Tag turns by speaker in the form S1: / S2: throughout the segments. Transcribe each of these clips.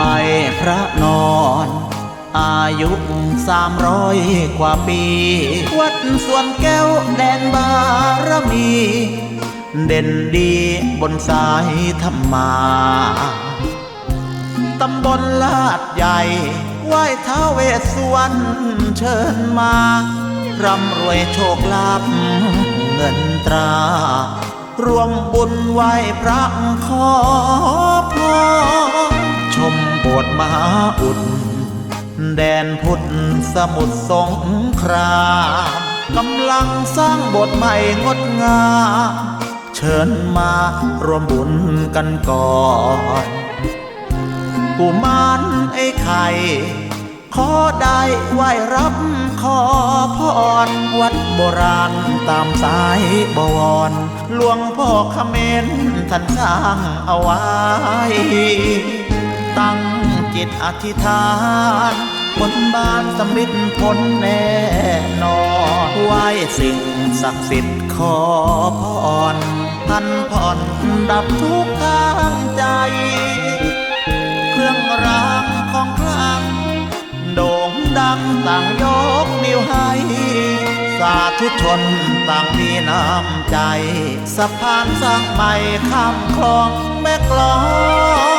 S1: ไหวพระนอน อายุสามร้อยกว่าปี วัดสวนแก้วแดนบารมี เด่นดีบนสายธรรมาตำบลลาดใหญ่ไหว้ท้าเวสวรรณเชิญมา ร่ำรวยโชคลาภเงินตรา รวมบุญไหว้พระขอพร มโบสถ์มหาอุด แดนพุทธสมุทรสงครามกำลังสร้างบสถ์ใหม่งดงามเชิญมารวมบุญกันก่อนกุมารไอ้ไข่ขอได้ไหวรับขอพรวัดโบราณตามสายบวรหลวงพ่อเขมรท่านสร้างเอาไว้ ตั้ง จิตอธิษฐานบนบานสำลิดผลแน่นอนไหวสิ่งศักดิ์สิทธิ์ขอพรพันผ่อนดับทุกข์ทางใจ เครื่องรางของคลังโด่งดังต่างยกนิ้วให้สาธุชนต่างมีน้ำใจสะพานสร้างใหม่ข้ามคลองแม่กลอง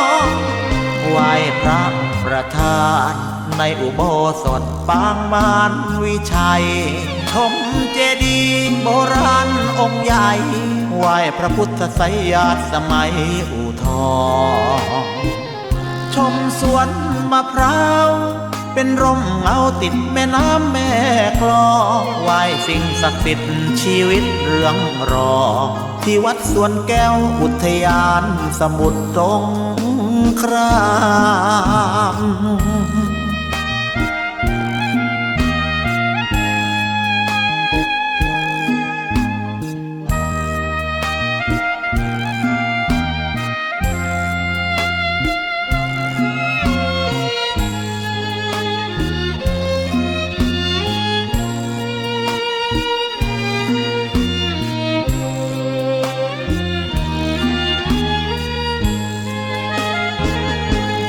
S1: พระประธานในอุโบสถปางมารวิชัย ชมเจดีย์โบราณองค์ใหญ่ไหว้พระพุทธไสยญาติสมัยอู่ทองชมสวนมะพร้าว เป็นร่มเงาติดแม่น้ำแม่กลองไหว้สิ่งศักดิ์สิทธิ์ชีวิตเรืองรองที่วัดสวนแก้วอุทยานสมุทรสง คราม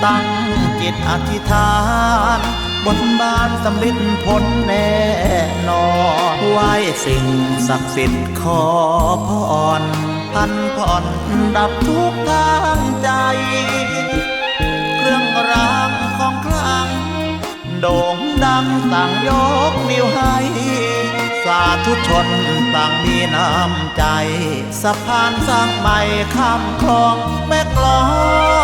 S1: ตั้งจิตอธิษฐาน บนบานสำลิดผลแน่นอนไหว้สิ่งศักดิ์สิทธิ์ขอพรพันผ่อนดับทุกทางใจ เครื่องรางของคลัง โด่งดังต่างยกนิ้วให้ สาธุชนต่างมีน้ำใจสะพานสร้างใหม่ข้ามคลองแม่กลอง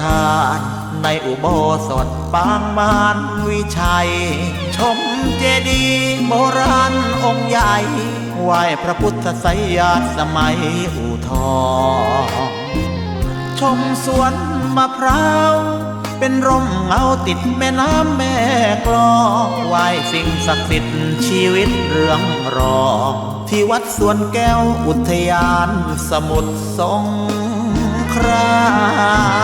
S1: ธาน ในอุโบสถปางมารวิชัย ชมเจดีย์โบราณองค์ใหญ่ไหว้พระพุทธไสยญาติสมัยอู่ทองชมสวนมะพร้าวเป็นร่มเงาติดแม่น้ำแม่กลองไหว้สิ่งศักดิ์สิทธิ์ชีวิตเรืองรองที่วัดสวนแก้วอุทยานสมุทรสงคราม